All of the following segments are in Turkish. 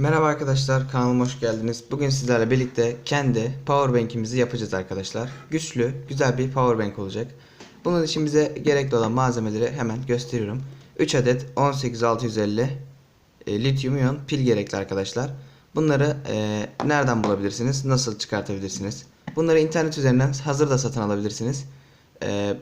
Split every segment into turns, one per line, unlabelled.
Merhaba arkadaşlar kanalıma hoş geldiniz. Bugün sizlerle birlikte kendi powerbank'imizi yapacağız arkadaşlar. Güçlü, güzel bir powerbank olacak. Bunun için bize gerekli olan malzemeleri hemen gösteriyorum. 3 adet 18650 e, lityum iyon pil gerekli arkadaşlar. Bunları e, nereden bulabilirsiniz? Nasıl çıkartabilirsiniz? Bunları internet üzerinden hazır da satın alabilirsiniz. E,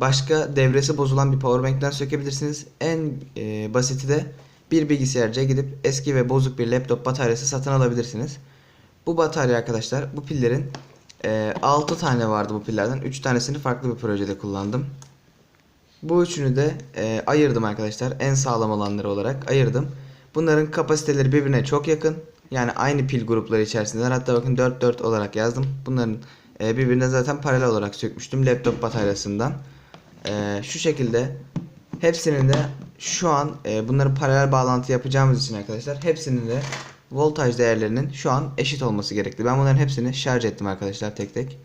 başka devresi bozulan bir powerbank'ten sökebilirsiniz. En e, basiti de bir bilgisayarcıya gidip eski ve bozuk bir laptop bataryası satın alabilirsiniz. Bu batarya arkadaşlar bu pillerin e, 6 tane vardı bu pillerden. 3 tanesini farklı bir projede kullandım. Bu üçünü de e, ayırdım arkadaşlar. En sağlam olanları olarak ayırdım. Bunların kapasiteleri birbirine çok yakın. Yani aynı pil grupları içerisindeler. Hatta bakın 4-4 olarak yazdım. Bunların e, birbirine zaten paralel olarak sökmüştüm laptop bataryasından. E, şu şekilde hepsinin de şu an e, bunları paralel bağlantı yapacağımız için arkadaşlar hepsinin de voltaj değerlerinin şu an eşit olması gerekli. Ben bunların hepsini şarj ettim arkadaşlar tek tek.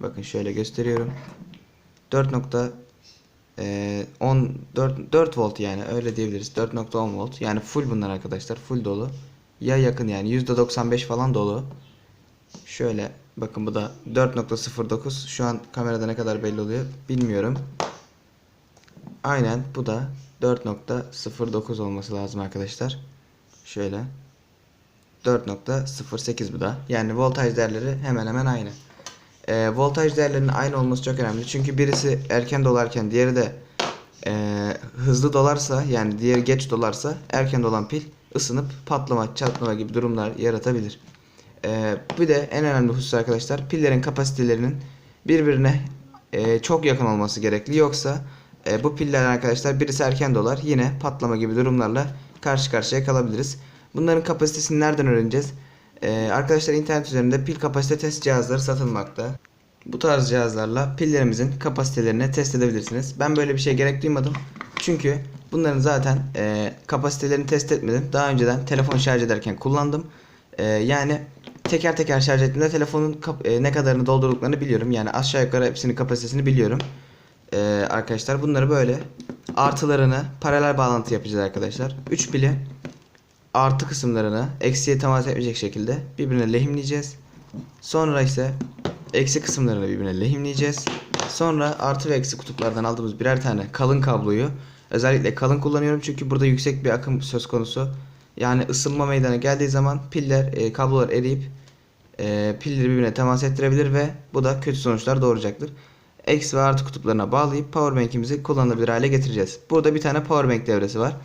Bakın şöyle gösteriyorum. 4. Ee, 10 4, 4 volt yani öyle diyebiliriz 4.10 volt yani full bunlar arkadaşlar full dolu ya yakın yani %95 falan dolu şöyle bakın bu da 4.09 şu an kamerada ne kadar belli oluyor bilmiyorum aynen bu da 4.09 olması lazım arkadaşlar şöyle 4.08 bu da yani voltaj değerleri hemen hemen aynı e, voltaj değerlerinin aynı olması çok önemli. Çünkü birisi erken dolarken diğeri de e, hızlı dolarsa yani diğeri geç dolarsa erken dolan pil ısınıp patlama, çatlama gibi durumlar yaratabilir. E, bir de en önemli husus arkadaşlar pillerin kapasitelerinin birbirine e, çok yakın olması gerekli. Yoksa e, bu piller arkadaşlar birisi erken dolar yine patlama gibi durumlarla karşı karşıya kalabiliriz. Bunların kapasitesini nereden öğreneceğiz? Ee, arkadaşlar internet üzerinde pil kapasite test cihazları satılmakta. Bu tarz cihazlarla pillerimizin kapasitelerini test edebilirsiniz. Ben böyle bir şey gerek duymadım. Çünkü bunların zaten e, kapasitelerini test etmedim. Daha önceden telefon şarj ederken kullandım. E, yani teker teker şarj ettiğimde telefonun e, ne kadarını doldurduklarını biliyorum. Yani aşağı yukarı hepsinin kapasitesini biliyorum. E, arkadaşlar bunları böyle artılarını paralel bağlantı yapacağız arkadaşlar. 3 pili artı kısımlarını eksiye temas etmeyecek şekilde birbirine lehimleyeceğiz. Sonra ise eksi kısımlarını birbirine lehimleyeceğiz. Sonra artı ve eksi kutuplardan aldığımız birer tane kalın kabloyu özellikle kalın kullanıyorum çünkü burada yüksek bir akım söz konusu. Yani ısınma meydana geldiği zaman piller, e, kablolar eriyip e, pilleri birbirine temas ettirebilir ve bu da kötü sonuçlar doğuracaktır. Eksi ve artı kutuplarına bağlayıp powerbank'imizi kullanılabilir hale getireceğiz. Burada bir tane powerbank devresi var.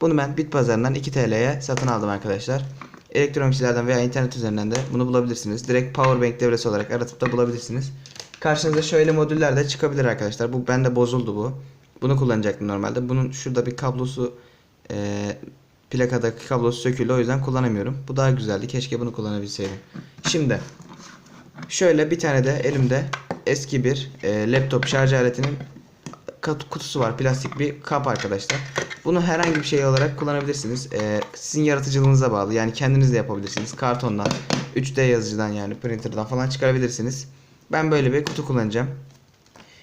Bunu ben bit pazarından 2 TL'ye satın aldım arkadaşlar. Elektronikçilerden veya internet üzerinden de bunu bulabilirsiniz. Direkt powerbank devresi olarak aratıp da bulabilirsiniz. Karşınıza şöyle modüller de çıkabilir arkadaşlar. Bu bende bozuldu bu. Bunu kullanacaktım normalde. Bunun şurada bir kablosu e, plakadaki kablosu söküldü o yüzden kullanamıyorum. Bu daha güzeldi. Keşke bunu kullanabilseydim. Şimdi şöyle bir tane de elimde eski bir e, laptop şarj aletinin kutusu var. Plastik bir kap arkadaşlar. Bunu herhangi bir şey olarak kullanabilirsiniz. Ee, sizin yaratıcılığınıza bağlı. Yani kendiniz de yapabilirsiniz. Kartondan, 3D yazıcıdan yani printer'dan falan çıkarabilirsiniz. Ben böyle bir kutu kullanacağım.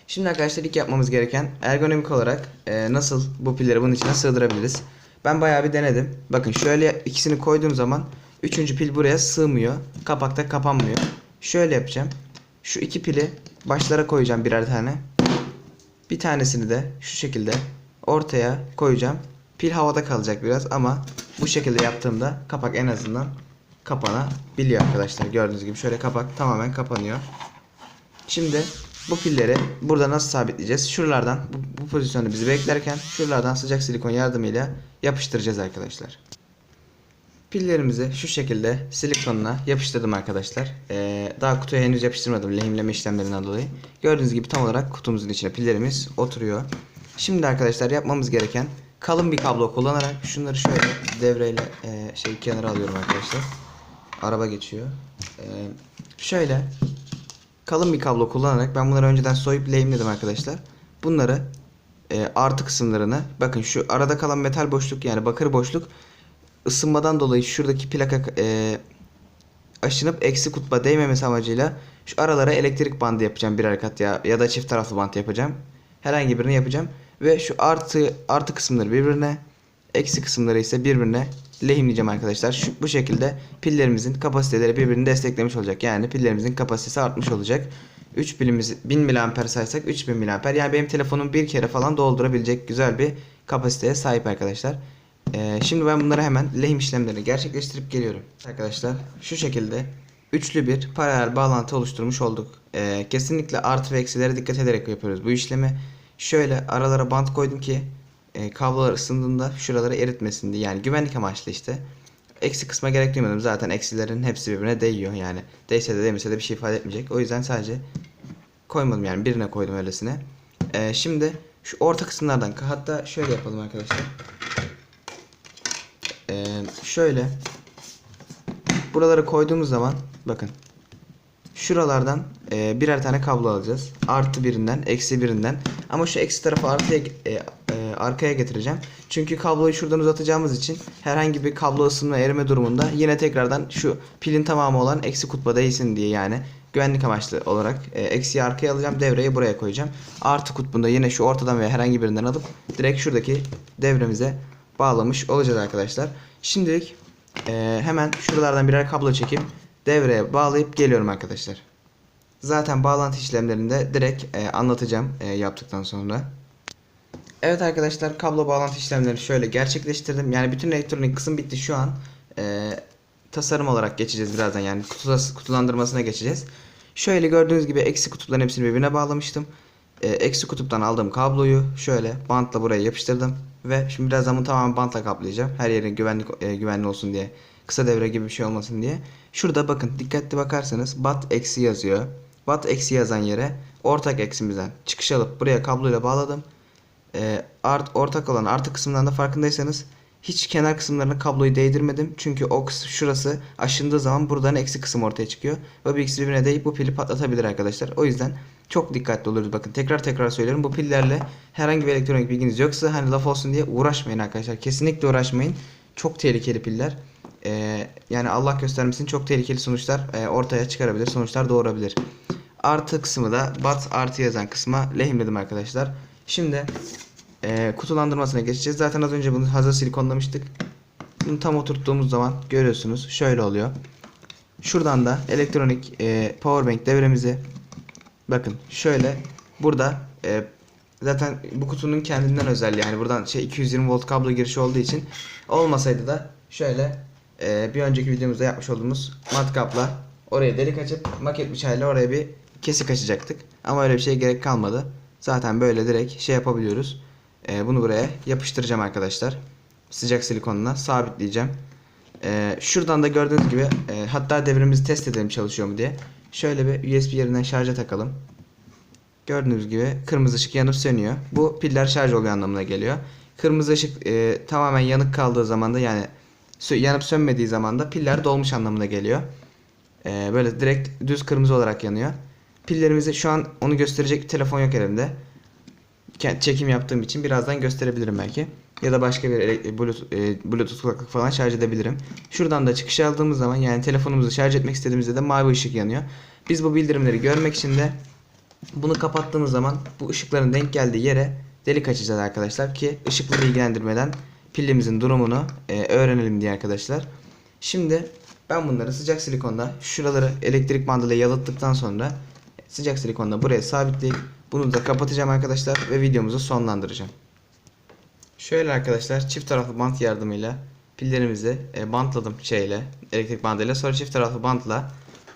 Şimdi arkadaşlar ilk yapmamız gereken ergonomik olarak e, nasıl bu pilleri bunun içine sığdırabiliriz. Ben bayağı bir denedim. Bakın şöyle ikisini koyduğum zaman üçüncü pil buraya sığmıyor. Kapakta kapanmıyor. Şöyle yapacağım. Şu iki pili başlara koyacağım birer tane. Bir tanesini de şu şekilde ortaya koyacağım. Pil havada kalacak biraz ama bu şekilde yaptığımda kapak en azından kapanabiliyor arkadaşlar. Gördüğünüz gibi şöyle kapak tamamen kapanıyor. Şimdi bu pilleri burada nasıl sabitleyeceğiz? Şuralardan bu, bu pozisyonda bizi beklerken şuralardan sıcak silikon yardımıyla yapıştıracağız arkadaşlar. Pillerimizi şu şekilde silikonla yapıştırdım arkadaşlar. Ee, daha kutuya henüz yapıştırmadım lehimleme işlemlerinden dolayı. Gördüğünüz gibi tam olarak kutumuzun içine pillerimiz oturuyor. Şimdi arkadaşlar yapmamız gereken kalın bir kablo kullanarak şunları şöyle devreyle e, şey kenara alıyorum arkadaşlar. Araba geçiyor. E, şöyle kalın bir kablo kullanarak ben bunları önceden soyup lehimledim arkadaşlar. Bunları e, artı kısımlarını bakın şu arada kalan metal boşluk yani bakır boşluk ısınmadan dolayı şuradaki plaka e, aşınıp eksi kutba değmemesi amacıyla şu aralara elektrik bandı yapacağım birer kat ya ya da çift taraflı bant yapacağım. Herhangi birini yapacağım ve şu artı artı kısımları birbirine eksi kısımları ise birbirine lehimleyeceğim arkadaşlar. Şu, bu şekilde pillerimizin kapasiteleri birbirini desteklemiş olacak. Yani pillerimizin kapasitesi artmış olacak. 3 pilimiz 1000 mAh saysak 3000 mAh. Yani benim telefonum bir kere falan doldurabilecek güzel bir kapasiteye sahip arkadaşlar. Ee, şimdi ben bunları hemen lehim işlemlerini gerçekleştirip geliyorum. Arkadaşlar şu şekilde üçlü bir paralel bağlantı oluşturmuş olduk. Ee, kesinlikle artı ve eksilere dikkat ederek yapıyoruz bu işlemi. Şöyle aralara bant koydum ki e, kablolar ısındığında şuraları eritmesin diye. Yani güvenlik amaçlı işte. Eksi kısma gerek duymadım. Zaten eksilerin hepsi birbirine değiyor yani. Değse de demese de bir şey ifade etmeyecek. O yüzden sadece koymadım yani birine koydum öylesine. Ee, şimdi şu orta kısımlardan hatta şöyle yapalım arkadaşlar. Ee, şöyle buraları koyduğumuz zaman bakın şuralardan e, birer tane kablo alacağız. Artı birinden, eksi birinden. Ama şu eksi tarafı artıya e, e, arkaya getireceğim. Çünkü kabloyu şuradan uzatacağımız için herhangi bir kablo ısınma erime durumunda yine tekrardan şu pilin tamamı olan eksi kutba değilsin diye yani güvenlik amaçlı olarak e, eksiyi arkaya alacağım. Devreyi buraya koyacağım. Artı kutbunda yine şu ortadan veya herhangi birinden alıp direkt şuradaki devremize bağlamış olacağız arkadaşlar. Şimdilik e, hemen şuralardan birer kablo çekip devreye bağlayıp geliyorum arkadaşlar. Zaten bağlantı işlemlerinde direkt e, anlatacağım e, yaptıktan sonra. Evet arkadaşlar kablo bağlantı işlemlerini şöyle gerçekleştirdim. Yani bütün elektronik kısım bitti şu an. E, tasarım olarak geçeceğiz birazdan yani kutulandırmasına geçeceğiz. Şöyle gördüğünüz gibi eksi kutupların hepsini birbirine bağlamıştım. E, eksi kutuptan aldığım kabloyu şöyle bantla buraya yapıştırdım. Ve şimdi birazdan bunu tamamen bantla kaplayacağım. Her yerin güvenlik e, güvenli olsun diye. Kısa devre gibi bir şey olmasın diye. Şurada bakın dikkatli bakarsanız bat eksi yazıyor. Bat eksi yazan yere ortak eksimizden çıkış alıp buraya kabloyla bağladım. E, art, ortak olan artı kısmından da farkındaysanız hiç kenar kısımlarına kabloyu değdirmedim. Çünkü o kıs- şurası aşındığı zaman buradan eksi kısım ortaya çıkıyor. Ve bu ikisi birbirine değip bu pili patlatabilir arkadaşlar. O yüzden çok dikkatli oluruz. Bakın tekrar tekrar söylüyorum. Bu pillerle herhangi bir elektronik bilginiz yoksa hani laf olsun diye uğraşmayın arkadaşlar. Kesinlikle uğraşmayın. Çok tehlikeli piller. Ee, yani Allah göstermesin çok tehlikeli sonuçlar e, ortaya çıkarabilir. Sonuçlar doğurabilir. Artı kısmı da bat artı yazan kısma lehimledim arkadaşlar. Şimdi e, kutulandırmasına geçeceğiz. Zaten az önce bunu hazır silikonlamıştık. Bunu tam oturttuğumuz zaman görüyorsunuz. Şöyle oluyor. Şuradan da elektronik e, powerbank devremizi bakın şöyle burada e, zaten bu kutunun kendinden özel yani buradan şey 220 volt kablo girişi olduğu için olmasaydı da şöyle e, bir önceki videomuzda yapmış olduğumuz matkapla oraya delik açıp maket bıçağıyla oraya bir kesik açacaktık. Ama öyle bir şeye gerek kalmadı. Zaten böyle direkt şey yapabiliyoruz. E, bunu buraya yapıştıracağım arkadaşlar. Sıcak silikonla sabitleyeceğim. E, şuradan da gördüğünüz gibi e, hatta devremizi test edelim çalışıyor mu diye. Şöyle bir USB yerinden şarja takalım. Gördüğünüz gibi kırmızı ışık yanıp sönüyor. Bu piller şarj oluyor anlamına geliyor. Kırmızı ışık e, tamamen yanık kaldığı zaman da yani yanıp sönmediği zaman da piller dolmuş anlamına geliyor. E, böyle direkt düz kırmızı olarak yanıyor. Pillerimizi şu an onu gösterecek bir telefon yok elimde. Çekim yaptığım için birazdan gösterebilirim belki. Ya da başka bir Bluetooth, e, Bluetooth kulaklık falan şarj edebilirim. Şuradan da çıkış aldığımız zaman yani telefonumuzu şarj etmek istediğimizde de mavi ışık yanıyor. Biz bu bildirimleri görmek için de bunu kapattığımız zaman bu ışıkların denk geldiği yere delik açacağız arkadaşlar ki ışıkları ilgilendirmeden pilimizin durumunu e, öğrenelim diye arkadaşlar. Şimdi ben bunları sıcak silikonla şuraları elektrik bandıyla yalıttıktan sonra sıcak silikonla buraya sabitleyip bunu da kapatacağım arkadaşlar ve videomuzu sonlandıracağım. Şöyle arkadaşlar çift taraflı bant yardımıyla pillerimizi e, bantladım şeyle elektrik bandıyla sonra çift taraflı bantla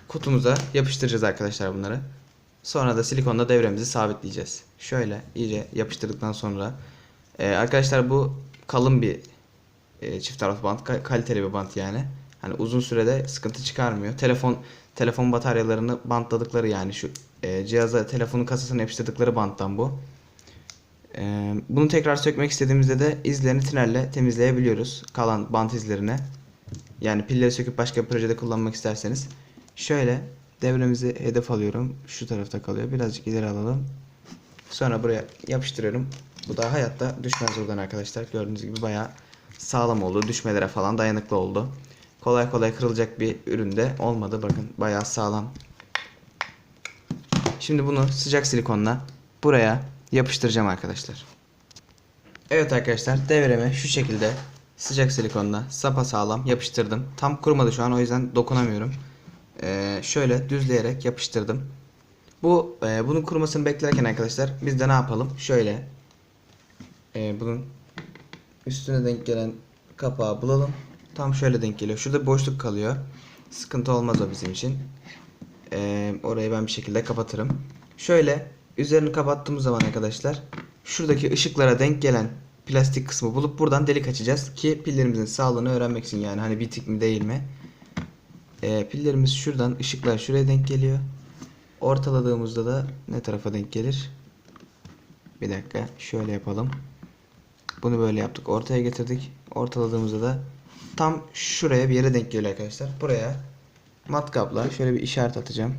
kutumuza yapıştıracağız arkadaşlar bunları. Sonra da silikonla devremizi sabitleyeceğiz. Şöyle iyice yapıştırdıktan sonra e, arkadaşlar bu kalın bir e, çift taraflı bant ka- kaliteli bir bant yani. Hani uzun sürede sıkıntı çıkarmıyor. Telefon telefon bataryalarını bantladıkları yani şu e, cihaza telefonun kasasına yapıştırdıkları banttan bu. E, bunu tekrar sökmek istediğimizde de izlerini tinerle temizleyebiliyoruz. Kalan bant izlerini. Yani pilleri söküp başka bir projede kullanmak isterseniz. Şöyle devremizi hedef alıyorum. Şu tarafta kalıyor. Birazcık ileri alalım. Sonra buraya yapıştırıyorum. Bu da hayatta düşmez buradan arkadaşlar. Gördüğünüz gibi bayağı sağlam oldu. Düşmelere falan dayanıklı oldu. Kolay kolay kırılacak bir üründe olmadı. Bakın bayağı sağlam. Şimdi bunu sıcak silikonla buraya yapıştıracağım arkadaşlar. Evet arkadaşlar devremi şu şekilde sıcak silikonla sapa sağlam yapıştırdım. Tam kurumadı şu an o yüzden dokunamıyorum. Ee, şöyle düzleyerek yapıştırdım. Bu e, bunun kurumasını beklerken arkadaşlar biz de ne yapalım? Şöyle e, bunun üstüne denk gelen kapağı bulalım. Tam şöyle denk geliyor. Şurada boşluk kalıyor. Sıkıntı olmaz o bizim için. Ee, orayı ben bir şekilde kapatırım. Şöyle üzerini kapattığımız zaman arkadaşlar şuradaki ışıklara denk gelen plastik kısmı bulup buradan delik açacağız ki pillerimizin sağlığını öğrenmek için yani hani bitik mi değil mi? Ee, pillerimiz şuradan ışıklar şuraya denk geliyor. Ortaladığımızda da ne tarafa denk gelir? Bir dakika şöyle yapalım. Bunu böyle yaptık. Ortaya getirdik. Ortaladığımızda da tam şuraya bir yere denk geliyor arkadaşlar. Buraya matkapla şöyle bir işaret atacağım.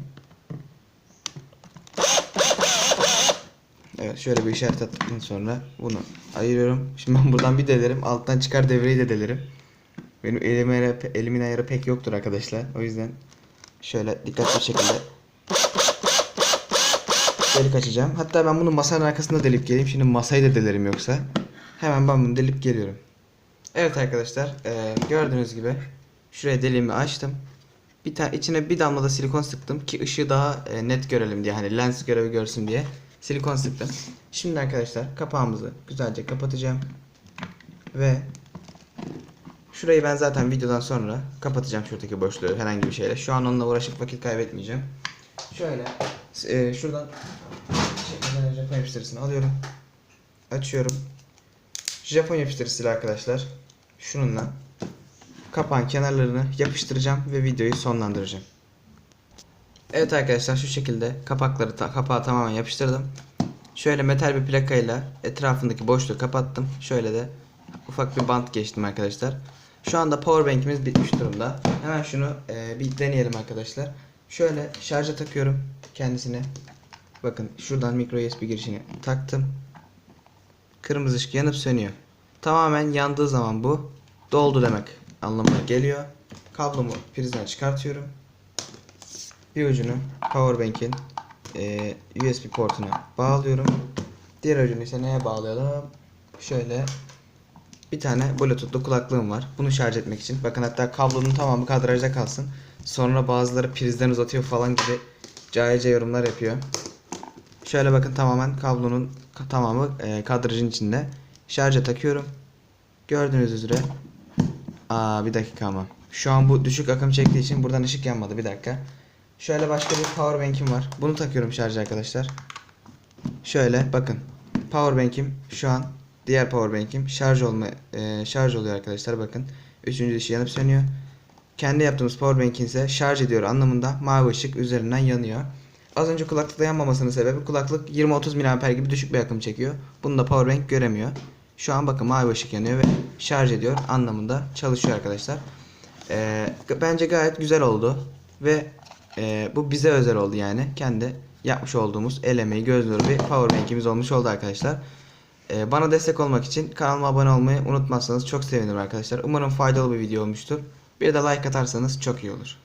Evet şöyle bir işaret attıktan sonra bunu ayırıyorum. Şimdi ben buradan bir delerim. Alttan çıkar devreyi de delerim. Benim elim ayarı, elimin ayarı pek yoktur arkadaşlar. O yüzden şöyle dikkatli şekilde delik açacağım. Hatta ben bunu masanın arkasında delip geleyim. Şimdi masayı da delerim yoksa. Hemen ben bunu delip geliyorum. Evet arkadaşlar gördüğünüz gibi şuraya deliğimi açtım. Bir tane içine bir damla da silikon sıktım ki ışığı daha e, net görelim diye hani lens görevi görsün diye silikon sıktım. Şimdi arkadaşlar kapağımızı güzelce kapatacağım ve şurayı ben zaten videodan sonra kapatacağım şuradaki boşluğu herhangi bir şeyle. Şu an onunla uğraşıp vakit kaybetmeyeceğim. Şöyle e, şuradan şekilde Japon yapıştırıcısını alıyorum. Açıyorum. Japon yapıştırıcısıyla arkadaşlar şununla kapağın kenarlarını yapıştıracağım ve videoyu sonlandıracağım. Evet arkadaşlar şu şekilde kapakları ta kapağı tamamen yapıştırdım. Şöyle metal bir plakayla etrafındaki boşluğu kapattım. Şöyle de ufak bir bant geçtim arkadaşlar. Şu anda powerbank'imiz bitmiş durumda. Hemen şunu e, bir deneyelim arkadaşlar. Şöyle şarja takıyorum kendisini. Bakın şuradan micro USB girişini taktım. Kırmızı ışık yanıp sönüyor. Tamamen yandığı zaman bu doldu demek anlamına geliyor. Kablomu prizden çıkartıyorum. Bir ucunu powerbank'in e, USB portuna bağlıyorum. Diğer ucunu ise neye bağlayalım? Şöyle bir tane bluetoothlu kulaklığım var. Bunu şarj etmek için. Bakın hatta kablonun tamamı kadrajda kalsın. Sonra bazıları prizden uzatıyor falan gibi cahilce yorumlar yapıyor. Şöyle bakın tamamen kablonun ka- tamamı e, kadrajın içinde. Şarja takıyorum. Gördüğünüz üzere. Aa bir dakika ama. Şu an bu düşük akım çektiği için buradan ışık yanmadı. Bir dakika. Şöyle başka bir power bank'im var. Bunu takıyorum şarja arkadaşlar. Şöyle bakın. Power bank'im şu an diğer power bank'im şarj olma e, şarj oluyor arkadaşlar bakın. Üçüncü ışığı yanıp sönüyor. Kendi yaptığımız power bank'in ise şarj ediyor anlamında mavi ışık üzerinden yanıyor. Az önce kulaklıkta yanmamasının sebebi kulaklık 20-30 mAh gibi düşük bir akım çekiyor. Bunu da powerbank göremiyor. Şu an bakın mavi ışık yanıyor ve şarj ediyor anlamında çalışıyor arkadaşlar. G- bence gayet güzel oldu ve e, bu bize özel oldu yani. Kendi yapmış olduğumuz el emeği göz bir powerbank'imiz olmuş oldu arkadaşlar. Ee, bana destek olmak için kanalıma abone olmayı unutmazsanız çok sevinirim arkadaşlar. Umarım faydalı bir video olmuştur. Bir de like atarsanız çok iyi olur.